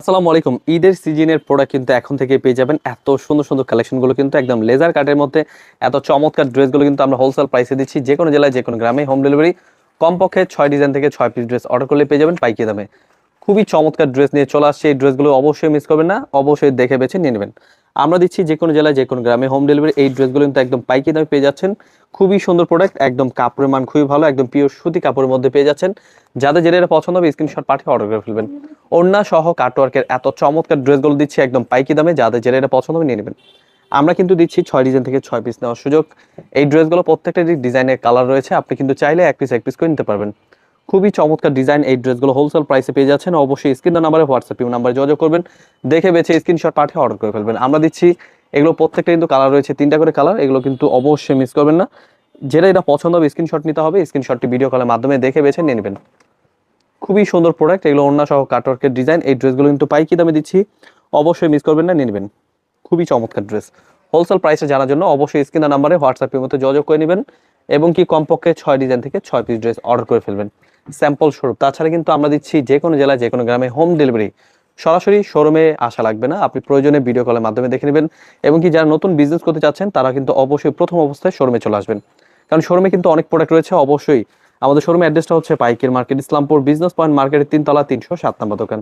আসসালামু আলাইকুম। ঈদের সিজনের প্রোডাক্ট কিন্তু এখন থেকে পেয়ে যাবেন এত সুন্দর সুন্দর কালেকশনগুলো কিন্তু একদম লেজার কাটের মধ্যে, এত চমৎকার ড্রেসগুলো কিন্তু আমরা হোলসেল প্রাইসে দিচ্ছি। যে কোনো জেলায়, যে কোনো গ্রামে হোম ডেলিভারি কমপক্ষে ছয় ডিজাইন থেকে ছয় পিস ড্রেস অর্ডার করলে পেয়ে যাবেন পাইকি দামে। খুবই চমৎকার ড্রেস নিয়ে চলে আসছে। এই ড্রেসগুলো অবশ্যই মিস করবেন না, অবশ্যই দেখে বেছে নিয়ে নেবেন। আমরা দিচ্ছি যে কোনো জেলায় যে কোনো গ্রামে হোম ডেলিভারি এই ড্রেসগুলো কিন্তু একদম পাইকি দামে পেয়ে যাচ্ছেন। খুবই সুন্দর প্রোডাক্ট একদম কাপড়ের মান খুবই ভালো, একদম পিওর সুতি কাপড়ের মধ্যে পেয়ে যাচ্ছেন। যাদের যেটা পছন্দ হবে স্ক্রিনশট পাঠিয়ে অর্ডার করে ফেলবেন। ওড়না সহ কাটওয়ার্কের এত চমৎকার ড্রেসগুলো দিচ্ছি একদম পাইকি দামে, যাদের যেটা পছন্দ হবে নিয়ে নেবেন। আমরা কিন্তু দিচ্ছি ছয় ডিজাইন থেকে ছয় পিস নেওয়ার সুযোগ। এই ড্রেসগুলো প্রত্যেকটা ডিজাইনের কালার রয়েছে, আপনি কিন্তু চাইলে এক পিস এক পিস করে নিতে পারবেন। খুবই চমৎকার ডিজাইন এই ড্রেসগুলো হোলসেল প্রাইসে পেয়ে যাচ্ছেন। অবশ্যই স্ক্রিন নাম্বারে হোয়াটসঅ্যাপ নাম্বারে যোগাযোগ করবেন। দেখে বেছে স্ক্রিনশট পাঠিয়ে অর্ডার করে ফেলবেন। আমরা দিচ্ছি, এগুলো প্রত্যেকটা কিন্তু কালার রয়েছে, তিনটা করে কালার এগুলো কিন্তু অবশ্যই মিস করবেন না। যেটা এটা পছন্দ হবে স্ক্রিনশট নিতে হবে স্ক্রিনশটটি ভিডিও কলের মাধ্যমে দেখে বেছে নিয়ে নেবেন। খুবই সুন্দর প্রোডাক্ট এগুলো অন্য সহ কাটওয়ার্কের ডিজাইন এই ড্রেসগুলো কিন্তু পাইকি দামে দিচ্ছি। অবশ্যই মিস করবেন না, নিয়ে নেবেন। খুবই চমৎকার ড্রেস হোলসেল প্রাইসে জানার জন্য অবশ্যই স্ক্রিন নাম্বারে হোয়াটসঅ্যাপের মধ্যে যোগাযোগ করে নেবেন এবং কি কমপক্ষে ছয় ডিজাইন থেকে ছয় পিস ড্রেস অর্ডার করে ফেলবেন। স্যাম্পল স্বরূপ। তাছাড়া কিন্তু আমরা দিচ্ছি যে কোনো জেলায় যে কোনো গ্রামে হোম ডেলিভারি। সরাসরি শোরুমে আসা লাগবে না, আপনি প্রয়োজনে ভিডিও কলের মাধ্যমে দেখে নেবেন এবং কি যারা নতুন বিজনেস করতে চাচ্ছেন, তারা কিন্তু অবশ্যই প্রথম অবস্থায় শোরুমে চলে আসবেন। কারণ শোরুমে কিন্তু অনেক প্রোডাক্ট রয়েছে, অবশ্যই। আমাদের শোরুমের অ্যাড্রেসটা হচ্ছে Paiker market Islampur business point মার্কেটের তিনতলা তিনশো সাত নম্বর দোকান।